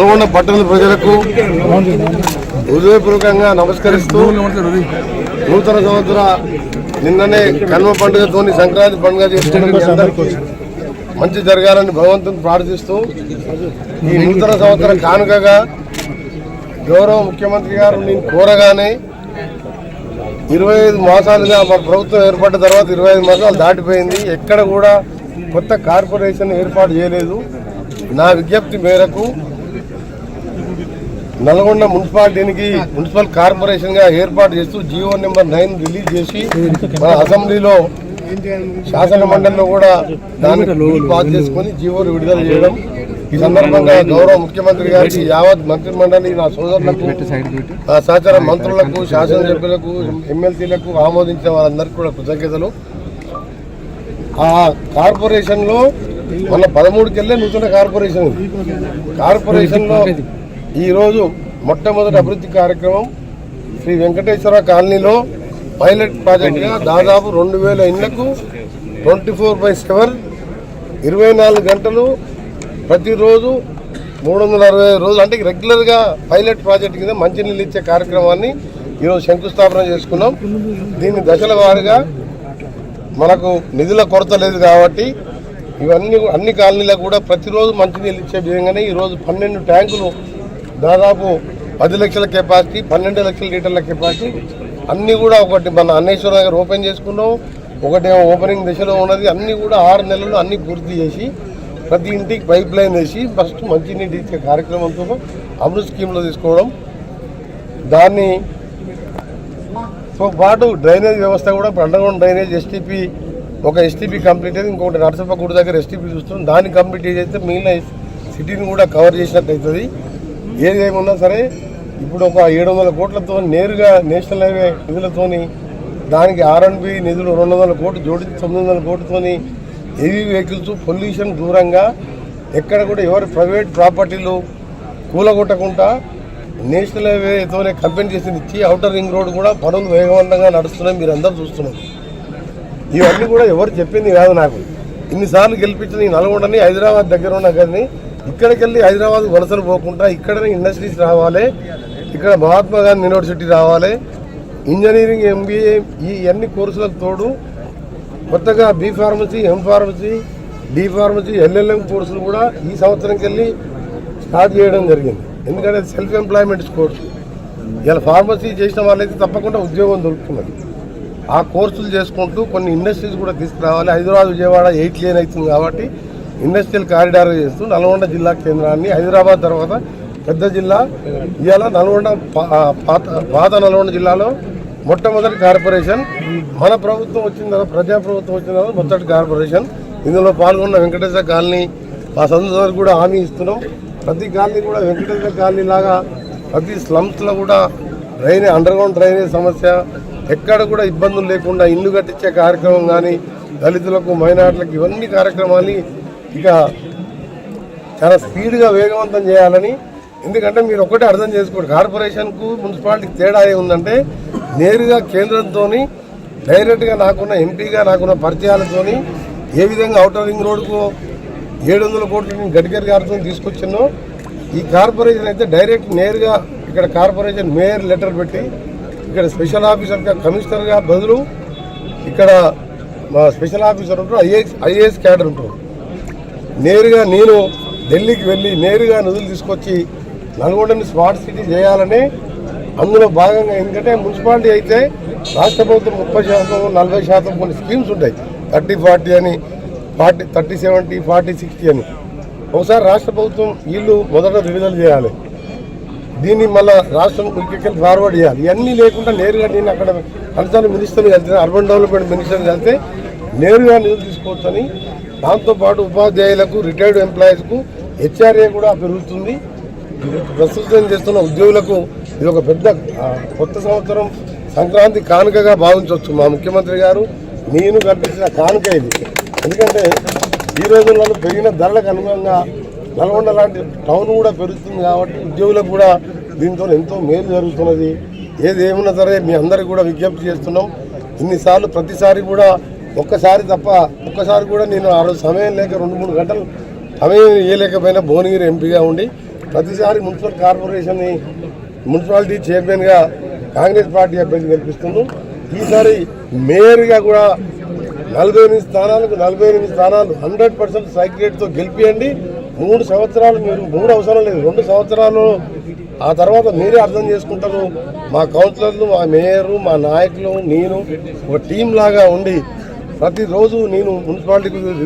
నల్గొండ పట్టణ ప్రజలకు హృదయపూర్వకంగా నమస్కరిస్తూ నూతన సంవత్సర నిన్ననే కన్మ పండుగతోని సంక్రాంతి పండుగ చేసుకున్న మంచి జరగాలని భగవంతుని ప్రార్థిస్తూ ఈ నూతన సంవత్సరం కానుకగా గౌరవ ముఖ్యమంత్రి గారు నేను కోరగానే ఇరవై ఐదు మాసాలుగా మా ప్రభుత్వం ఏర్పడ్డ తర్వాత ఇరవై ఐదు మాసాలు దాటిపోయింది. ఎక్కడ కూడా కొత్త కార్పొరేషన్ ఏర్పాటు చేయలేదు. నా విజ్ఞప్తి మేరకు నల్గొండ మున్సిపాలిటీనికి మున్సిపల్ కార్పొరేషన్గా ఏర్పాటు చేస్తూ జియో నెంబర్ నైన్ రిలీజ్ చేసి మన అసెంబ్లీలో శాసన మండలిలో కూడా దాన్ని పాస్ చేసుకొని జీవోలు విడుదల చేయడం. ఈ సందర్భంగా గౌరవ ముఖ్యమంత్రి గారికి యావత్ మంత్రి మండలి నా సోదరులకు సహచార మంత్రులకు శాసనసభ్యులకు ఎమ్మెల్సీలకు ఆమోదించిన వారందరికీ కూడా కృతజ్ఞతలు. ఆ కార్పొరేషన్లో మన పదమూడుకి వెళ్ళే నూతన కార్పొరేషన్ ఉంది. ఈరోజు మొట్టమొదటి అభివృద్ధి కార్యక్రమం శ్రీ వెంకటేశ్వర కాలనీలో పైలట్ ప్రాజెక్టుగా దాదాపు రెండు వేల ఇళ్ళకు ట్వంటీ ఫోర్ బై సెవెన్ ఇరవై నాలుగు గంటలు ప్రతిరోజు మూడు వందల అరవై రోజులు. అంటే రెగ్యులర్గా పైలట్ ప్రాజెక్ట్ కింద మంచినీళ్ళు ఇచ్చే కార్యక్రమాన్ని ఈరోజు శంకుస్థాపన చేసుకున్నాం. దీన్ని దశల వారీగా మనకు నిధుల కొరత లేదు కాబట్టి ఇవన్నీ అన్ని కాలనీలకు కూడా ప్రతిరోజు మంచినీళ్ళు ఇచ్చే విధంగానే ఈరోజు పన్నెండు ట్యాంకులు దాదాపు పది లక్షల కెపాసిటీ పన్నెండు లక్షల లీటర్ల కెపాసిటీ. అన్నీ కూడా ఒకటి మన అన్నేశ్వర నగర్ ఓపెన్ చేసుకున్నాం. ఒకటేమో ఓపెనింగ్ దశలో ఉన్నది. అన్నీ కూడా ఆరు నెలలు అన్నీ పూర్తి చేసి ప్రతి ఇంటికి పైప్ లైన్ వేసి ఫస్ట్ మంచినీటి ఇచ్చే కార్యక్రమంతో అమృత్ స్కీమ్లో తీసుకోవడం. దాన్ని తో పాటు డ్రైనేజ్ వ్యవస్థ కూడా అండర్గ్రౌండ్ డ్రైనేజ్ ఎస్టీపీ ఒక ఎస్టీపీ కంప్లీట్ అయింది. ఇంకొకటి నరసప్ప గుడి దగ్గర ఎస్టీపీ చూస్తున్నాం. దాన్ని కంప్లీట్ చేస్తే మిగిలిన సిటీని కూడా కవర్ చేసినట్టు అవుతుంది. ఏది ఏమున్నా సరే ఇప్పుడు ఒక ఏడు వందల కోట్లతో నేరుగా నేషనల్ హైవే నిధులతోని దానికి ఆర్ఎన్బి నిధులు రెండు వందల కోట్లు జోడించి తొమ్మిది వందల కోట్లతోని హెవీ వెహికల్స్ పొల్యూషన్ దూరంగా ఎక్కడ కూడా ఎవరి ప్రైవేట్ ప్రాపర్టీలు కూలగొట్టకుండా నేషనల్ హైవేతోనే కంపెనీ ఇచ్చి అవుటర్ రింగ్ రోడ్ కూడా పనులు వేగవంతంగా నడుస్తున్నాయి మీరు అందరూ చూస్తున్నారు. ఇవన్నీ కూడా ఎవరు చెప్పింది కాదు నాకు. ఇన్నిసార్లు గెలిపించిన ఈ నల్గొండని హైదరాబాద్ దగ్గర ఉన్న కానీ ఇక్కడికి వెళ్ళి హైదరాబాద్ వలసలు పోకుండా ఇక్కడనే ఇండస్ట్రీస్ రావాలి. ఇక్కడ మహాత్మా గాంధీ యూనివర్సిటీ రావాలి. ఇంజనీరింగ్ ఎంబీఏ ఈ అన్ని కోర్సులకు తోడు కొత్తగా B pharmacy M pharmacy D pharmacy LLM కోర్సులు కూడా ఈ సంవత్సరంకి వెళ్ళి స్టార్ట్ చేయడం జరిగింది. ఎందుకంటే సెల్ఫ్ ఎంప్లాయ్మెంట్ కోర్సు. ఇలా ఫార్మసీ చేసిన వాళ్ళైతే తప్పకుండా ఉద్యోగం దొరుకుతున్నది. ఆ కోర్సులు చేసుకుంటూ కొన్ని ఇండస్ట్రీస్ కూడా తీసుకురావాలి. హైదరాబాద్ విజయవాడ ఎయిట్ లేన్ అవుతుంది కాబట్టి ఇండస్ట్రియల్ కారిడార్ చేస్తూ నల్గొండ జిల్లా కేంద్రాన్ని హైదరాబాద్ తర్వాత పెద్ద జిల్లా ఇవాళ నల్గొండ పా- పాత పాత నల్గొండ జిల్లాలో మొట్టమొదటి కార్పొరేషన్. మన ప్రభుత్వం వచ్చిన తర్వాత ప్రజా ప్రభుత్వం వచ్చిన తర్వాత మొదటి కార్పొరేషన్. ఇందులో పాల్గొన్న వెంకటేశ్వర కాలనీ మా సంస్థలకు కూడా హామీ ఇస్తున్నాం. ప్రతి కాలనీ కూడా వెంకటేశ్వర కాలనీ లాగా ప్రతి స్లమ్స్లో కూడా డ్రైనేజ్ అండర్ గ్రౌండ్ డ్రైనేజ్ సమస్య ఎక్కడ కూడా ఇబ్బందులు లేకుండా ఇల్లు కట్టించే కార్యక్రమం కానీ దళితులకు మైనార్టీలకు ఇవన్నీ కార్యక్రమాలు ఇక చాలా స్పీడ్గా వేగవంతం చేయాలని ఎందుకంటే మీరు ఒకటే అర్థం చేసుకోండి కార్పొరేషన్కు మున్సిపాలిటీకి తేడా ఏముందంటే నేరుగా కేంద్రంతో డైరెక్ట్గా నాకున్న ఎంపీగా నాకున్న పరిచయాలతోని ఏ విధంగా అవుటర్ రింగ్ రోడ్కు ఏడు వందల కోట్లు నేను గడ్కరీ గారితో తీసుకొచ్చినో ఈ కార్పొరేషన్ అయితే డైరెక్ట్ నేరుగా ఇక్కడ కార్పొరేషన్ మేయర్ లెటర్ పెట్టి ఇక్కడ స్పెషల్ ఆఫీసర్గా కమిషనర్గా బదులు ఇక్కడ మా స్పెషల్ ఆఫీసర్ ఉంటారు ఐఏఎస్ ఐఏఎస్ క్యాడర్ ఉంటారు. నేరుగా నేను ఢిల్లీకి వెళ్ళి నేరుగా నిధులు తీసుకొచ్చి నల్గొండని స్మార్ట్ సిటీ చేయాలని అందులో భాగంగా ఎందుకంటే మున్సిపాలిటీ అయితే రాష్ట్ర ప్రభుత్వం ముప్పై శాతం నలభై శాతం కొన్ని స్కీమ్స్ ఉంటాయి. థర్టీ ఫార్టీ అని forty thirty seventy forty sixty అని. ఒకసారి రాష్ట్ర ప్రభుత్వం వీళ్ళు మొదట విడుదల చేయాలి. దీన్ని మళ్ళీ రాష్ట్రం ఉరికెళ్ళి ఫార్వర్డ్ చేయాలి. ఇవన్నీ లేకుండా నేరుగా నేను అక్కడ కన్సర్న్ మినిస్టర్ కలిస్తే అర్బన్ డెవలప్మెంట్ మినిస్టర్ కలిస్తే నేరుగా నిధులు తీసుకోవచ్చని దాంతోపాటు ఉపాధ్యాయులకు రిటైర్డ్ ఎంప్లాయీస్కు హెచ్ఆర్ఏ కూడా పెరుగుతుంది. ప్రస్తుతం చేస్తున్న ఉద్యోగులకు ఇది ఒక పెద్ద కొత్త సంవత్సరం సంక్రాంతి కానుకగా భావించవచ్చు మా ముఖ్యమంత్రి గారు. నేను కల్పించిన కానుక ఇది. ఎందుకంటే ఈ రోజుల్లో పెరిగిన ధరలకు అనుగుణంగా నల్గొండ లాంటి టౌన్ కూడా పెరుగుతుంది కాబట్టి ఉద్యోగులకు కూడా దీంతో ఎంతో మేలు జరుగుతున్నది. ఏది సరే మీ అందరికి కూడా విజ్ఞప్తి చేస్తున్నాం. ఇన్నిసార్లు ప్రతిసారి కూడా ఒక్కసారి తప్ప ఒక్కసారి కూడా నేను ఆ రోజు సమయం లేక రెండు మూడు గంటలు సమయం ఇవ్వలేకపోయినా భువనగిరి ఎంపీగా ఉండి ప్రతిసారి మున్సిపల్ కార్పొరేషన్ని మున్సిపాలిటీ చైర్మన్గా కాంగ్రెస్ పార్టీ అభ్యర్థి కల్పిస్తున్నాం ఈసారి మేయర్గా కూడా నలభై ఎనిమిది స్థానాలకు నలభై ఎనిమిది స్థానాలు హండ్రెడ్ పర్సెంట్ సైకిల్ రేట్తో గెలిపియండి. మూడు సంవత్సరాలు మీరు మూడు అవసరం లేదు. రెండు సంవత్సరాలు ఆ తర్వాత మీరే అర్థం చేసుకుంటారు. మా కౌన్సిలర్లు మా మేయరు మా నాయకులు నేను ఒక టీం లాగా ఉండి ప్రతిరోజు నేను మున్సిపాలిటీకి